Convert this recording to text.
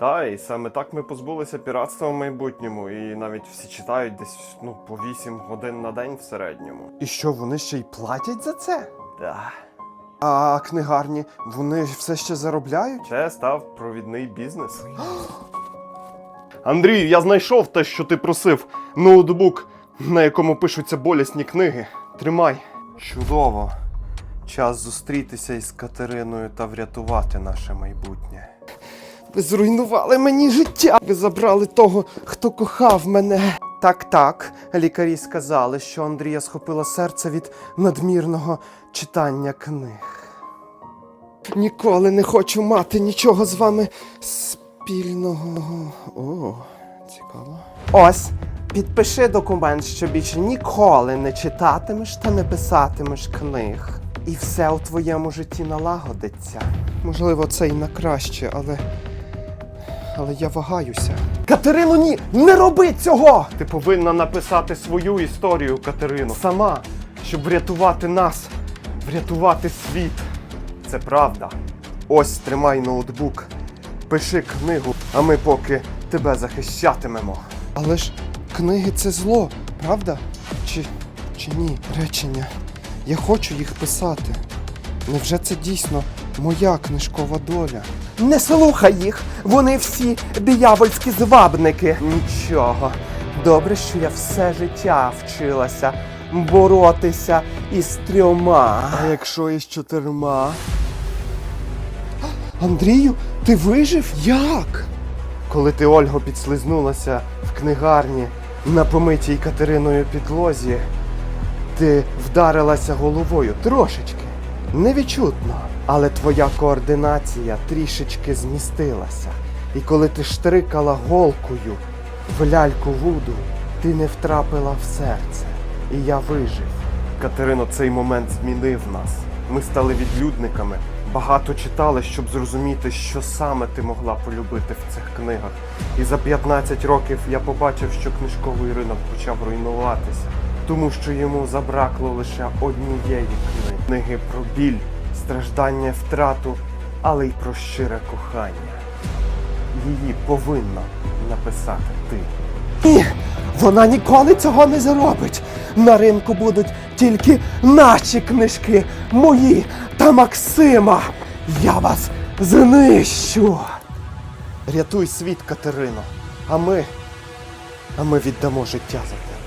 Та, і саме так ми позбулися піратства в майбутньому, і навіть всі читають десь ну, по 8 годин на день в середньому. І що, вони ще й платять за це? Да. А книгарні, вони все ще заробляють? Це став провідний бізнес. Андрій, я знайшов те, що ти просив. Ноутбук, на якому пишуться болісні книги. Тримай. Чудово. Час зустрітися із Катериною та врятувати наше майбутнє. Ви зруйнували мені життя. Ви забрали того, хто кохав мене. Так, так. Лікарі сказали, що Андрія схопило серце від надмірного читання книг. Ніколи не хочу мати нічого з вами спільного. О, цікаво. Ось, підпиши документ, що більше ніколи не читатимеш та не писатимеш книг. І все у твоєму житті налагодиться. Можливо, це і на краще, але. Але я вагаюся. Катерину, ні! Не роби цього! Ти повинна написати свою історію, Катерино, сама, щоб врятувати нас, врятувати світ. Це правда. Ось тримай ноутбук, пиши книгу, а ми поки тебе захищатимемо. Але ж книги це зло, правда? Чи, чи ні? Речення. Я хочу їх писати. Невже це дійсно моя книжкова доля? Не слухай їх! Вони всі диявольські звабники. Нічого. Добре, що я все життя вчилася боротися із трьома. А якщо із чотирма? Андрію, ти вижив? Як? Коли ти, Ольго, підслизнулася в книгарні на помитій Катериною підлозі, ти вдарилася головою трошечки, невідчутно, але твоя координація трішечки змістилася. І коли ти штрикала голкою в ляльку Вуду, ти не втрапила в серце. І я вижив. Катерино, цей момент змінив нас. Ми стали відлюдниками, багато читали, щоб зрозуміти, що саме ти могла полюбити в цих книгах. І за 15 років я побачив, що книжковий ринок почав руйнуватися, тому що йому забракло лише однієї книги. Книги про біль, страждання, втрату, але й про щире кохання. Її повинна написати ти. Ні, вона ніколи цього не зробить. На ринку будуть тільки наші книжки, мої та Максима. Я вас знищу. Рятуй світ, Катерино, а ми, а ми віддамо життя за тебе.